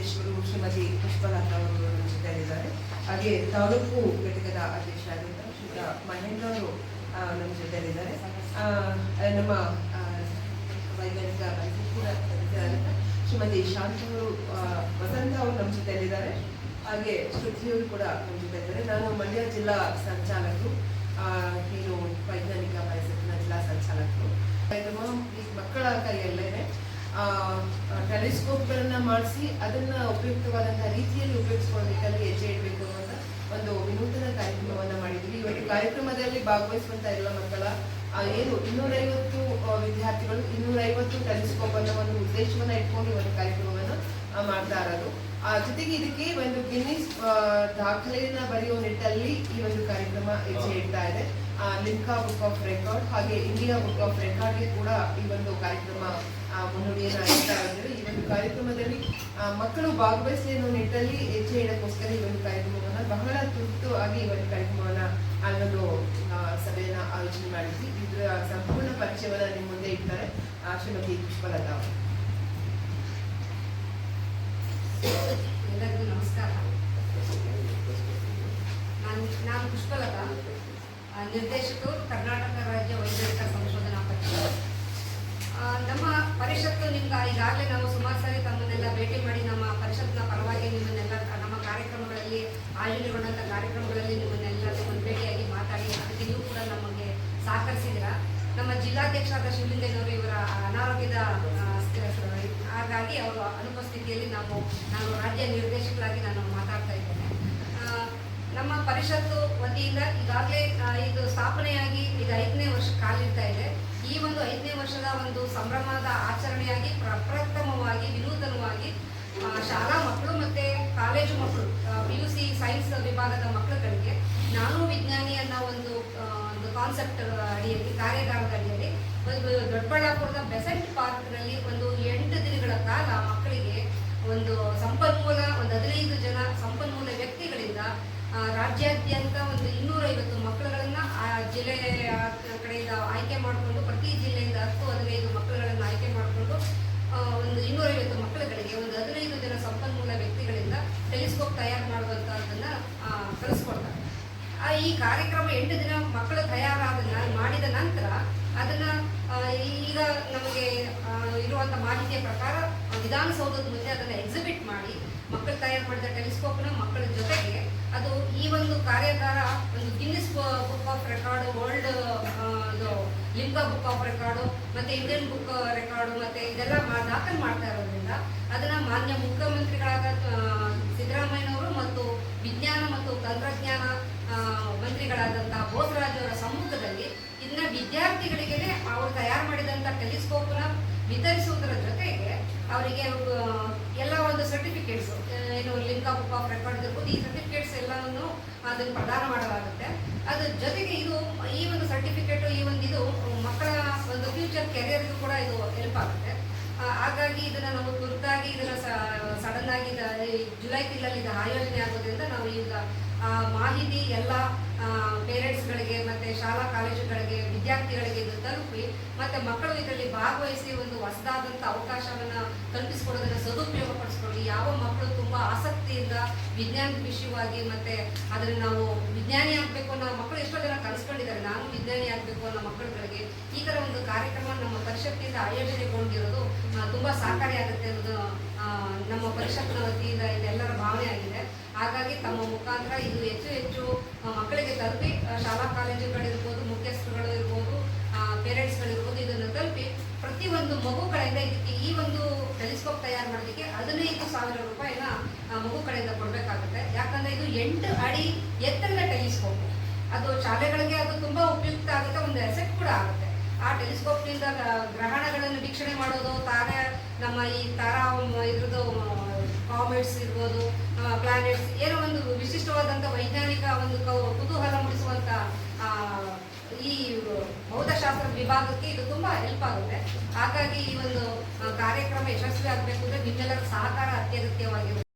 ನಿರ್ದೇಶಕರು ಶ್ರೀಮತಿ ಪುಷ್ಪಲತಾ ಅವರು ಜೊತೆಯಲ್ಲಿದ್ದಾರೆ. ಹಾಗೆ ತಾಲೂಕು ಘಟಕದ ಅಧ್ಯಕ್ಷರಾದಂತಹ ಶ್ರೀ ಮಹೇಂದ್ರ ಅವರು ನಮ್ಮ ಜೊತೆಯಲ್ಲಿದ್ದಾರೆ. ನಮ್ಮ ವೈಜ್ಞಾನಿಕ ಕೂಡ ಶ್ರೀಮತಿ ಅವರು ವಸಂತ ಅವರು ನಮ್ಮ ಜೊತೆಯಲ್ಲಿದ್ದಾರೆ. ಹಾಗೆ ಶ್ರುತಿಯವರು ಕೂಡ ನಮ್ಮ ಜೊತೆ ಇದ್ದಾರೆ ನಾನು ಮಂಡ್ಯ ಜಿಲ್ಲಾ ಸಂಚಾಲಕರು ಏನು ವೈಜ್ಞಾನಿಕ ಪರಿಸರ ಜಿಲ್ಲಾ ಸಂಚಾಲಕರು. ಈ ಮಕ್ಕಳ ಕೈಯಲ್ಲೇನೆ ಟೆಲಿಸ್ಕೋಪ್ಗಳನ್ನ ಮಾಡಿಸಿ ಅದನ್ನ ಉಪಯುಕ್ತವಾದಂತಹ ರೀತಿಯಲ್ಲಿ ನಿಟ್ಟಿನಲ್ಲಿ ಹೆಜ್ಜೆ ಇಡಬೇಕು ಅಂತ ಒಂದು ವಿನೂತನ ಕಾರ್ಯಕ್ರಮವನ್ನ ಮಾಡಿದ್ವಿ. ಇವತ್ತು ಕಾರ್ಯಕ್ರಮದಲ್ಲಿ ಭಾಗವಹಿಸುವಂತ ಎಲ್ಲ ಮಕ್ಕಳ ಏನು ಇನ್ನೂರೈವತ್ತು ವಿದ್ಯಾರ್ಥಿಗಳು ಇನ್ನೂರೈವತ್ತು ಟೆಲಿಸ್ಕೋಪ್ ಅನ್ನೋ ಒಂದು ಉದ್ದೇಶವನ್ನ ಇಟ್ಕೊಂಡು ಒಂದು ಕಾರ್ಯಕ್ರಮವನ್ನು ಮಾಡ್ತಾ ಇರೋದು. ಆ, ಜೊತೆಗೆ ಇದಕ್ಕೆ ಒಂದು ಗಿನ್ನಿಸ್ ದಾಖಲೆಯನ್ನ ಬರೆಯುವ ನಿಟ್ಟಲ್ಲಿ ಈ ಒಂದು ಕಾರ್ಯಕ್ರಮ ಹೆಜ್ಜೆ ಇಡ್ತಾ ಇದೆ. ಲಿಮ್ಕಾ ಬುಕ್ ಆಫ್ ರೆಕಾರ್ಡ್ ಹಾಗೆ ಇಂಡಿಯಾ ಬುಕ್ ಆಫ್ ರೆಕಾರ್ಡ್ಗೆ ಕೂಡ ಈ ಒಂದು ಕಾರ್ಯಕ್ರಮ ಮುನ್ನುಡಿಯನ್ನು ಇಡ್ತಾ ಇದ್ದಾರೆ ಈ ಒಂದು ಕಾರ್ಯಕ್ರಮದಲ್ಲಿ ಮಕ್ಕಳು ಭಾಗವಹಿಸಲಿ ಅನ್ನೋ ನಿಟ್ಟಲ್ಲಿ ಹೆಜ್ಜೆ ಇಡಕ್ಕೋಸ್ಕರ ಈ ಒಂದು ಕಾರ್ಯಕ್ರಮವನ್ನು ಬಹಳ ತುರ್ತು ಆಗಿ ಈ ಒಂದು ಕಾರ್ಯಕ್ರಮವನ್ನ ಅಲ್ಲೊಂದು ಸಭೆಯನ್ನು ಆಯೋಜನೆ ಮಾಡಿದ್ವಿ. ಇದರ ಸಂಪೂರ್ಣ ಪರಿಚಯವನ್ನ ನಿಮ್ಮ ಮುಂದೆ ಇಡ್ತಾರೆ. ಶ್ರೀಮತಿ ಪುಷ್ಪಲತಾ ಅವರು ಎಲ್ಲರಿಗೂ ನಮಸ್ಕಾರ ನಾನು ನಾನು ಪುಷ್ಪಲತಾ ಆ, ನಿರ್ದೇಶಕರು ಕರ್ನಾಟಕ ರಾಜ್ಯ ವೈಜ್ಞಾನಿಕ ಸಂಶೋಧನಾ ಪರಿಷತ್ ನಮ್ಮ ಪರಿಷತ್ತು ನಿಮ್ಗೆ ಈಗಾಗಲೇ ನಾವು ಸುಮಾರು ಸಾರಿ ತಮ್ಮನ್ನೆಲ್ಲ ಭೇಟಿ ಮಾಡಿ ನಮ್ಮ ಪರಿಷತ್ನ ಪರವಾಗಿ ನಿಮ್ಮನ್ನೆಲ್ಲ ನಮ್ಮ ಕಾರ್ಯಕ್ರಮಗಳಲ್ಲಿ ಆಯೋಜನೆಗೊಂಡಂಥ ಕಾರ್ಯಕ್ರಮಗಳಲ್ಲಿ ನಿಮ್ಮನ್ನೆಲ್ಲ ನಿಮ್ಮನ್ನು ಭೇಟಿಯಾಗಿ ಮಾತಾಡಿ ಅದಕ್ಕೆ ನೀವು ಕೂಡ ನಮಗೆ ಸಹಕರಿಸಿದ್ದೀರಾ. ನಮ್ಮ ಜಿಲ್ಲಾಧ್ಯಕ್ಷರಾದ ಶಿವಲಿಂಗಯ್ಯನವರು ಇವರ ಅನಾರೋಗ್ಯದ ಹಾಗಾಗಿ ಅವರ ಅನುಪಸ್ಥಿತಿಯಲ್ಲಿ ನಾವು ನಾನು ರಾಜ್ಯ ನಿರ್ದೇಶಕರಾಗಿ ನಾನು ಮಾತಾಡ್ತಾ ಇದ್ದೇನೆ ಪರಿಷತ್ತು ವತಿಯಿಂದ ಈಗಾಗಲೇ ಇದು ಸ್ಥಾಪನೆಯಾಗಿ ಈಗ ಐದನೇ ವರ್ಷ ಕಾಲಿಡ್ತಾ ಇದೆ. ಈ ಒಂದು ಐದನೇ ವರ್ಷದ ಒಂದು ಸಂಭ್ರಮದ ಆಚರಣೆಯಾಗಿ ಪ್ರಪ್ರಥಮವಾಗಿ, ವಿನೂತನವಾಗಿ ಶಾಲಾ ಮಕ್ಕಳು ಮತ್ತು ಕಾಲೇಜು ಮಕ್ಕಳು ಪಿ ಯು ಸಿ ಸೈನ್ಸ್ ವಿಭಾಗದ ಮಕ್ಕಳುಗಳಿಗೆ ನಾನು ವಿಜ್ಞಾನಿ ಅನ್ನೋ ಒಂದು ಒಂದು ಕಾನ್ಸೆಪ್ಟ್ ಅಡಿಯಲ್ಲಿ, ಕಾರ್ಯಾಗಾರದ ಅಡಿಯಲ್ಲಿ, ಒಂದು ದೊಡ್ಡಬಳ್ಳಾಪುರದ ಬೆಸೆಂಟ್ ಪಾರ್ಕ್ನಲ್ಲಿ ಒಂದು ಎಂಟು ದಿನಗಳ ಕಾಲ ಮಕ್ಕಳಿಗೆ ಒಂದು ಸಂಪನ್ಮೂಲ, ಒಂದು ಹದಿನೈದು ಜನ ಸಂಪನ್ಮೂಲ ವ್ಯಕ್ತಿಗಳಿಂದ ರಾಜ್ಯಾದ್ಯಂತ ಒಂದು ಇನ್ನೂರೈವತ್ತು ಮಕ್ಕಳುಗಳನ್ನ ಆ ಜಿಲ್ಲೆ ಕಡೆಯಿಂದ ಆಯ್ಕೆ ಮಾಡಿಕೊಂಡು ಪ್ರತಿ ಜಿಲ್ಲೆಯಿಂದ ಹತ್ತು ಹದಿನೈದು ಮಕ್ಕಳುಗಳನ್ನು ಆಯ್ಕೆ ಮಾಡಿಕೊಂಡು ಒಂದು ಇನ್ನೂರೈವತ್ತು ಮಕ್ಕಳುಗಳಿಗೆ ಒಂದು ಹದಿನೈದು ಜನ ಸಂಪನ್ಮೂಲ ವ್ಯಕ್ತಿಗಳಿಂದ ಟೆಲಿಸ್ಕೋಪ್ ತಯಾರು ಮಾಡುವಂಥದ್ದನ್ನು ಕಲಿಸ್ಕೊಡ್ತಾರೆ. ಆ, ಈ ಕಾರ್ಯಕ್ರಮ ಎಂಟು ದಿನ ಮಕ್ಕಳು ತಯಾರಾದ ಮಾಡಿದ ನಂತರ ಅದನ್ನ ಈಗ ನಮಗೆ ಇರುವಂಥ ಮಾಹಿತಿಯ ಪ್ರಕಾರ ವಿಧಾನಸೌಧದ ಮುಂದೆ ಅದನ್ನು ಎಕ್ಸಿಬಿಟ್ ಮಾಡಿ ಮಕ್ಕಳು ತಯಾರು ಮಾಡಿದ ಟೆಲಿಸ್ಕೋಪ್ನ ಮಕ್ಕಳ ಜೊತೆಗೆ ಅದು ಈ ಒಂದು ಕಾರ್ಯಾಗಾರ ಒಂದು Guinness book of record world Limca book of record ಮತ್ತೆ ಇಂಡಿಯನ್ ಬುಕ್ ರೆಕಾರ್ಡು ಮತ್ತೆ ಇದೆಲ್ಲ ದಾಖಲು ಮಾಡ್ತಾ ಇರೋದ್ರಿಂದ ಅದನ್ನ ಮಾನ್ಯ ಮುಖ್ಯಮಂತ್ರಿಗಳಾದ ಸಿದ್ದರಾಮಯ್ಯನವರು ಮತ್ತು ವಿಜ್ಞಾನ ಮತ್ತು ತಂತ್ರಜ್ಞಾನ ಮಂತ್ರಿಗಳಾದಂಥ ಬೋಸರಾಜ್ ಅವರ ಸಮ್ಮುಖದಲ್ಲಿ ಇದನ್ನ ವಿದ್ಯಾರ್ಥಿಗಳಿಗೆ ಅವರು ತಯಾರು ಮಾಡಿದಂಥ ಟೆಲಿಸ್ಕೋಪ್ನ ವಿತರಿಸುವುದರ ಅವರಿಗೆ ಎಲ್ಲ ಒಂದು ಸರ್ಟಿಫಿಕೇಟ್ಸ್ ಏನು ಲಿಂಕ್ ಬುಕ್ ಆಫ್ ರೆಕಾರ್ಡ್ ಇರ್ಬೋದು, ಈ ಸರ್ಟಿಫಿಕೇಟ್ಸ್ ಎಲ್ಲವನ್ನು ಅದನ್ನು ಪ್ರದಾನ ಮಾಡಲಾಗುತ್ತೆ. ಅದ್ರ ಜೊತೆಗೆ ಇದು, ಈ ಒಂದು ಸರ್ಟಿಫಿಕೇಟ್ ಈ ಒಂದು ಇದು ಮಕ್ಕಳ ಒಂದು ಫ್ಯೂಚರ್ ಕೆರಿಯರ್ಗೂ ಕೂಡ ಇದು ಹೆಲ್ಪ್ ಆಗುತ್ತೆ. ಹಾಗಾಗಿ ಇದನ್ನ ನಾವು ತುರ್ತಾಗಿ ಇದನ್ನ ಸಡನ್ ಆಗಿ ಜುಲೈ ತಿಂಗಳಲ್ಲಿ ಇದು ಆಯೋಜನೆ ಆಗೋದ್ರಿಂದ ನಾವು ಈಗ ಮಾಹಿತಿ ಎಲ್ಲ ಪೇರೆಂಟ್ಸ್ಗಳಿಗೆ ಮತ್ತೆ ಶಾಲಾ ಕಾಲೇಜುಗಳಿಗೆ ವಿದ್ಯಾರ್ಥಿಗಳಿಗೆ ಇದು ತಲುಪಿ, ಮತ್ತು ಮಕ್ಕಳು ಇದರಲ್ಲಿ ಭಾಗವಹಿಸಿ ಒಂದು ಹೊಸದಾದಂಥ ಅವಕಾಶವನ್ನು ಕಲ್ಪಿಸಿಕೊಡೋದನ್ನ ಸದುಪಯೋಗ ಪಡಿಸ್ಕೊಳ್ಳಿ ಯಾವ ಮಕ್ಕಳು ತುಂಬಾ ಆಸಕ್ತಿಯಿಂದ ವಿಜ್ಞಾನದ ವಿಷಯವಾಗಿ ಮತ್ತೆ ಅದನ್ನು ನಾವು ವಿಜ್ಞಾನಿ ಆಗಬೇಕು ಅನ್ನೋ ಮಕ್ಕಳು ಎಷ್ಟೋ ಜನ ಕಲಿಸ್ಕೊಂಡಿದ್ದಾರೆ. ನಾನು ವಿಜ್ಞಾನಿ ಆಗಬೇಕು ಅನ್ನೋ ಮಕ್ಕಳುಗಳಿಗೆ ಈ ಥರ ಒಂದು ಕಾರ್ಯಕ್ರಮ ನಮ್ಮ ಪರಿಷತ್ತಿಂದ ಆಯೋಜನೆಗೊಂಡಿರೋದು ತುಂಬ ಸಹಕಾರಿ ಆಗುತ್ತೆ ಅನ್ನೋದು ನಮ್ಮ ಪರಿಷತ್ನ ವತಿಯಿಂದ ಇದೆಲ್ಲರ ಭಾವನೆ ಆಗಿದೆ. ಹಾಗಾಗಿ ತಮ್ಮ ಮುಖಾಂತರ ಇದು ಹೆಚ್ಚು ಹೆಚ್ಚು ಮಕ್ಕಳಿಗೆ ತಲುಪಿ ಶಾಲಾ ಕಾಲೇಜುಗಳಿರ್ಬೋದು ಮುಖ್ಯಸ್ಥರುಗಳು ಇರ್ಬೋದು ಪೇರೆಂಟ್ಸ್ಗಳಿರ್ಬೋದು, ಇದನ್ನು ತಲುಪಿ ಮಗು ಕಡೆ ಇದಕ್ಕೆ ಈ ಒಂದು ಟೆಲಿಸ್ಕೋಪ್ ತಯಾರು ಮಾಡೋದಕ್ಕೆ ಹದಿನೈದು ಸಾವಿರ ರೂಪಾಯಿನ ಮಗು ಕಡೆಯಿಂದ ಕೊಡಬೇಕಾಗುತ್ತೆ. ಯಾಕಂದ್ರೆ ಇದು ಎಂಟು ಅಡಿ ಎತ್ತರದ ಟೆಲಿಸ್ಕೋಪ್. ಅದು ಶಾಲೆಗಳಿಗೆ ಅದು ತುಂಬ ಉಪಯುಕ್ತ ಆಗುತ್ತೆ, ಒಂದು ಎಸೆಟ್ ಕೂಡ ಆಗುತ್ತೆ. ಆ ಟೆಲಿಸ್ಕೋಪ್ನಿಂದ ಗ್ರಹಣಗಳನ್ನು ವೀಕ್ಷಣೆ ಮಾಡೋದು ತಾರೆ ನಮ್ಮ ಈ ತಾರಾ ಇದ್ರದ್ದು ಕಾಮೆಟ್ಸ್ ಇರ್ಬೋದು ಪ್ಲಾನೆಟ್ಸ್ ಏನೋ ಒಂದು ವಿಶಿಷ್ಟವಾದಂಥ ವೈಜ್ಞಾನಿಕ ಒಂದು ಕುತೂಹಲ ಮೂಡಿಸುವಂತ ಆ, ಈ ಭೌತಶಾಸ್ತ್ರ ವಿಭಾಗಕ್ಕೆ ಇದು ತುಂಬಾ ಹೆಲ್ಪ್ ಆಗುತ್ತೆ. ಹಾಗಾಗಿ ಈ ಒಂದು ಕಾರ್ಯಕ್ರಮ ಯಶಸ್ವಿ ಆಗಬೇಕು ಅಂದ್ರೆ ನಿಮ್ಮೆಲ್ಲರ ಸಹಕಾರ ಅತ್ಯಗತ್ಯವಾಗಿರುತ್ತೆ.